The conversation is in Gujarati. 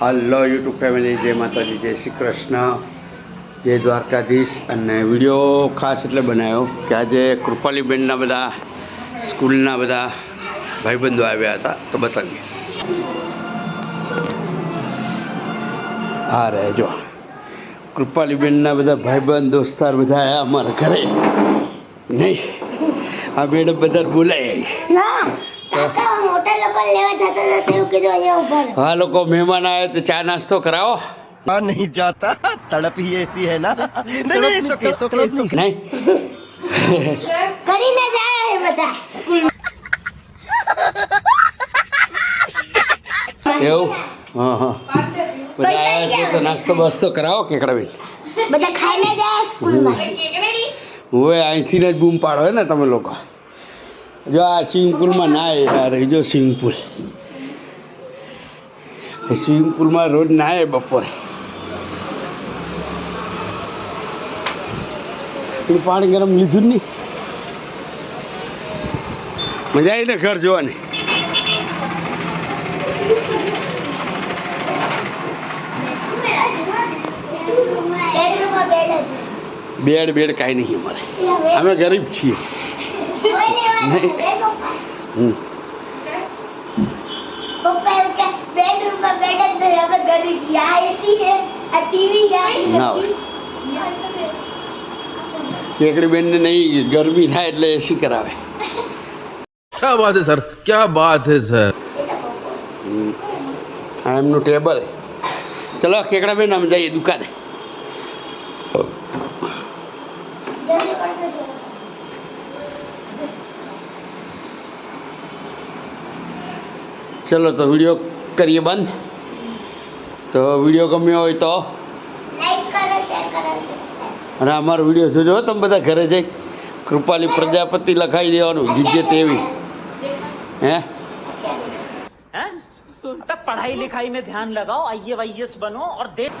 હલો યુટ્યુબ ફેમિલી, જય માતાજી, જય શ્રી કૃષ્ણ, જય દ્વારકાધીશ. અને વીડિયો ખાસ એટલે બનાવ્યો કે આજે કૃપાલીબેનના બધા, સ્કૂલના બધા ભાઈબંધો આવ્યા હતા, તો બતાવીએ. હા રહે જો. કૃપાલીબેનના બધા ભાઈબંધ, દોસ્તાર બધા આવ્યા અમારા ઘરે. નહીં, આ મેડમ બધા બોલાય ના કાકા મોટા લોકો લેવા જતા હતા તેવું કીધું અહીંયા ઉભા રહો. હા લોકો મહેમાન આવે તો ચા નાસ્તો કરાવો आ नहीं जाता तड़प ही ऐसी है ना नहीं नहीं it's okay, it's okay, it's okay. નહીં કરીને જાય છે બધા એવું હા હા બધા આવ્યા છે તો નાસ્તો બાસ્તો કરાવો કેકડાબેન બધા ખાઈને જાય સ્કૂલમાં હવે અહીંથી જ બૂમ પાડો હે ને તમે લોકો જો આ સ્વિમિંગ પુલમાં ના યાર એ જો સ્વિમિંગ પુલ સ્વિમિંગ પુલમાં રોજ નાહે બપોરે. પાણી ગરમ લીધું નહીં. મજા આવી ને ઘર જોવાની? બેડ બેડ બેડ કાંઈ નહીં અમારે. અમે ગરીબ છીએ. એકડી બેન ને નહીં ગરમી થાય એટલે એસી કરાવે. ક્યાં વાત સર? ક્યાં વાત હે સર? આ એમનું ટેબલ ચલો કેકડા બેન અમે જઈએ દુકાને. ચલો તો વીડિયો કરીએ બંધ. તો વીડિયો ગમ્યો હોય તો? અને અમારો વીડિયો જોજો તમે બધા ઘરે જઈ. કૃપાલી પ્રજાપતિ લખાઈ દેવાનું જીજે તેવી. હે? પઢાઈ લિખાઈ મેં ધ્યાન લગાઓ આઈએસ વાઈએસ બનો ઓર દેખ